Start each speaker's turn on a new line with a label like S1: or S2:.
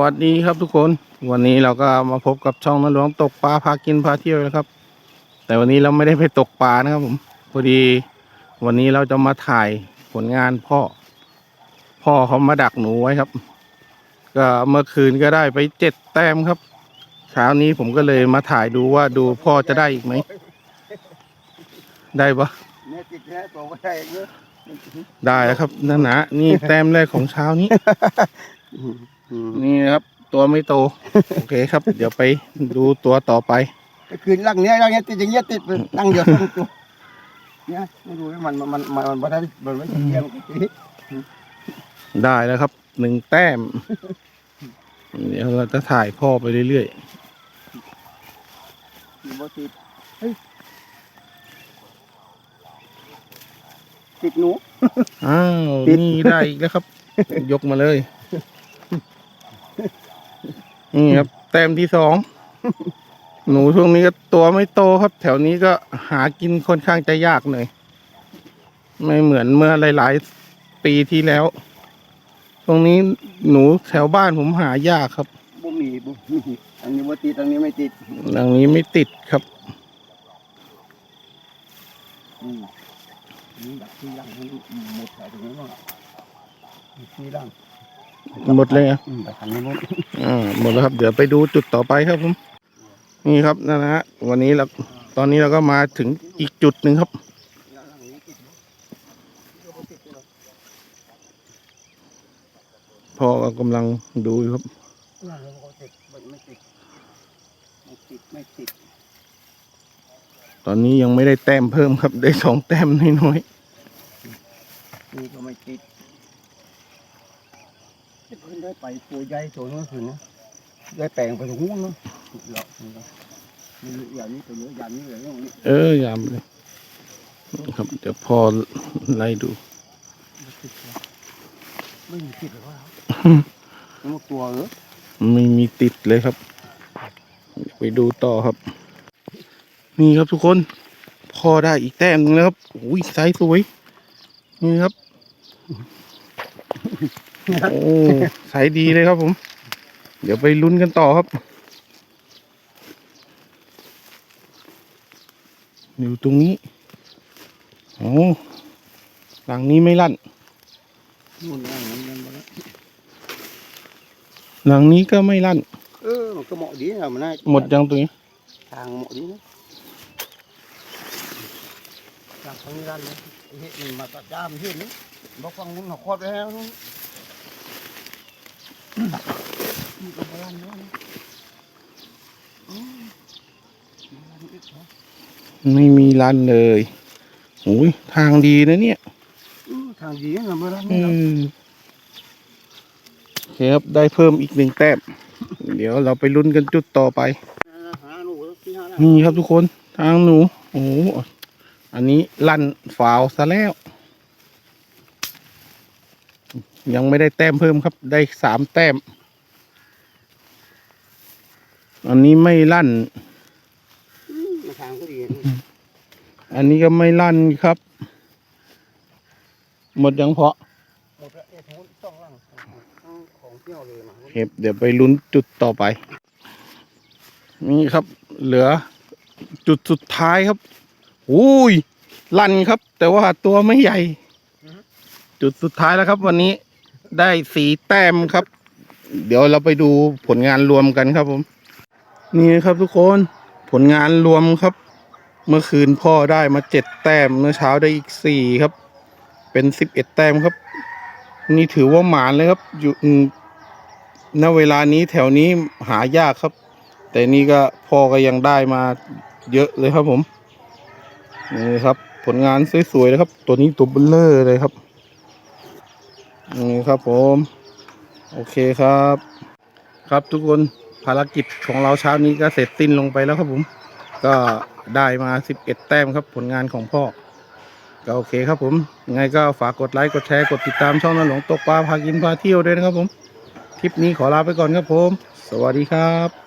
S1: วัสดีครับทุกคน วันนี้เราก็มาพบกับช่องนหลวงตกปลาพากินพาเที่ยวนะครับ แต่วันนี้เราไม่ได้ไปตกปลานะครับผมพอดีวันนี้เราจะมาถ่ายผลงานพ่อ พ่อเขามาดักหนูไว้ครับ ก็เมื่อคืนก็ได้ไปเจ็ดแต้มครับเช้านี้ผมก็เลยมาถ่ายดูว่าดูพ่อจะได้อีกไหมได้ปะ
S2: เนี่ยติดแล้วตัวก็ได้เยอะ
S1: ได้แล้วครับนั่นนะนี่แต้มแรกของเช้านี้ นี่นะครับ ตัวไม่โต โอเคครับ เดี๋ยวไปดูตัวต่อไป
S2: คืนลังเนี้ยลังเนี้ยติดอย่างเงี้ยติดลังเดียวสองตัวเนี่ยไม่รู้ว่ามันมันมันมันมันได้มันไม่เยี่ยมกันที
S1: ได้แล้วครับหนึ่งแต้ม เดี๋ยวเราจะถ่ายพ่อไปเรื่อย
S2: มันบ่ติดเฮ้ยติดหนู
S1: ๆอ้าว
S2: ติด
S1: นี่ได้อีกแล้วครับ ยกมาเลย นี่ครับ แต้มที่สอง หนูช่วงนี้ก็ตัวไม่โตครับ แถวนี้ก็หากินค่อนข้างจะยากหน่อย ไม่เหมือนเมื่อหลายๆ ปีที่แล้ว ตรงนี้หนูแถวบ้านผมหายากครับ
S2: บ่มีบ่มีอันนี้บ่ติดอันนี้ไม่ติด
S1: หลังนี้ไม่ติดครับ
S2: อืมนี่ดักที่ลังนี่หมดแต่ตรงนี้ว่าที่ลัง
S1: หมดเลยอะ
S2: อืมแต่ทำไม่หมด
S1: อ่าหมดแล้วครับ เดี๋ยวไปดูจุดต่อไปครับผมนี่ครับนั่นนะฮะวันนี้เราตอนนี้เราก็มาถึงอีกจุดหนึ่งครับ
S2: ลังนี้ติดเนอะที่บ่ติดเลยเนอะ
S1: พ่อก็กำลังดูอยู่ครับ
S2: ลังนี้บ่ติดมันไม่ติดไม่ติดไม่ติด
S1: ตอนนี้ยังไม่ได้แต้มเพิ่มครับ ได้สองแต้มน้อย
S2: นี่ก็ไม่ติดจะ ขึ้นได้ไปตัวใหญ่ตัวนู้นขึ้นนะได้แปลงไปตรงนู้นเนาะเหลาะนี่ก็นี่อย่างนี้ตัวเยอะอย่างนี้เลยอย่างนี้
S1: ๆเออยามเลยครับเดี๋ยวพ่อไล่ดู
S2: ไม่ติดเลยไม่มีติดเลยว่าแล้วมันตัวเหรอ
S1: ไม่มีติดเลยครับ ไปดูต่อครับ นี่ครับทุกคนพ่อได้อีกแต้มหนึงแล้วครับโอ้ยไซส์สวย นี่ครับ โอ้ไซส์ดีเลยครับผม เดี๋ยวไปลุ้นกันต่อครับ อยู่ตรงนี้โอ้หลังนี้ไม่ลั่น
S2: นู่นนั่นนั่นนั่นนั่น
S1: หลังนี้ก็ไม่ลั่น
S2: เออมันก็เหมาะดีนะมันน่า
S1: หมดยังตรงนี้
S2: ทางเหมาะดีนะทางทางนี้ด้านนี้เฮ็ดมันมาตัดด้ามเฮ็ดนี่บอกฟังมึงเขาคอดไว้แล้วนู่น นี่ก็มาลั่นเนาะอืมมาลั่นอีกเหรอ
S1: ไม่มีลั่นเลยโอ้ยทางดีนะเนี่ย
S2: อืมทางดีนะมาลั่น
S1: อื
S2: นี่เนาะ
S1: มโอเคครับได้เพิ่มอีกหนึ่งแต้ม เดี๋ยวเราไปลุ้นกันจุดต่อไป
S2: หาหนูที่หาหน้า
S1: นี่ครับทุกคน ทางหนู โอ้โหอันนี้ลั่นฝาวซะแล้ว ยังไม่ได้แต้มเพิ่มครับ ได้สามแต้ม อันนี้ไม่ลั่น
S2: อืมมาทางก็ดีนะ
S1: อันนี้ก็ไม่ลั่นครับ หมดยังเพาะ
S2: หมดแล้วเอ๊ะทั้งหมดสองหลังเอาของเที่ยวเลยมา
S1: เก็บเดี๋ยวไปลุ้นจุดต่อไป นี่ครับ เหลือ จุดสุดท้ายครับอุ้ยลั่นครับ แต่ว่าตัวไม่ใหญ่ จุดสุดท้ายแล้วครับวันนี้ ได้สีแต้มครับ เดี๋ยวเราไปดูผลงานรวมกันครับผม นี่ครับทุกคนผลงานรวมครับ เมื่อคืนพ่อได้มาเจ็ดแต้มเมื่อเช้าได้อีกสี่ครับ เป็นสิบเอ็ดแต้มครับ นี่ถือว่าหมานเลยครับ อยู่ณเวลานี้แถวนี้หายากครับ แต่นี่ก็พ่อก็ยังได้มาเยอะเลยครับผมนี่ครับ ผลงานสวยๆนะครับ ตัวนี้ตัวเบลเลอร์เลยครับ นี่ครับผม โอเคครับ ครับทุกคนภารกิจของเราเช้านี้ก็เสร็จสิ้นลงไปแล้วครับผม ก็ได้มาสิบเอ็ดแต้มครับ ผลงานของพ่อ ก็โอเคครับผมยังไงก็ฝากกดไลค์กดแชร์กดติดตามช่องนนหลวงตกปลาพากินพาเที่ยวด้วยนะครับผม คลิปนี้ขอลาไปก่อนครับผม สวัสดีครับ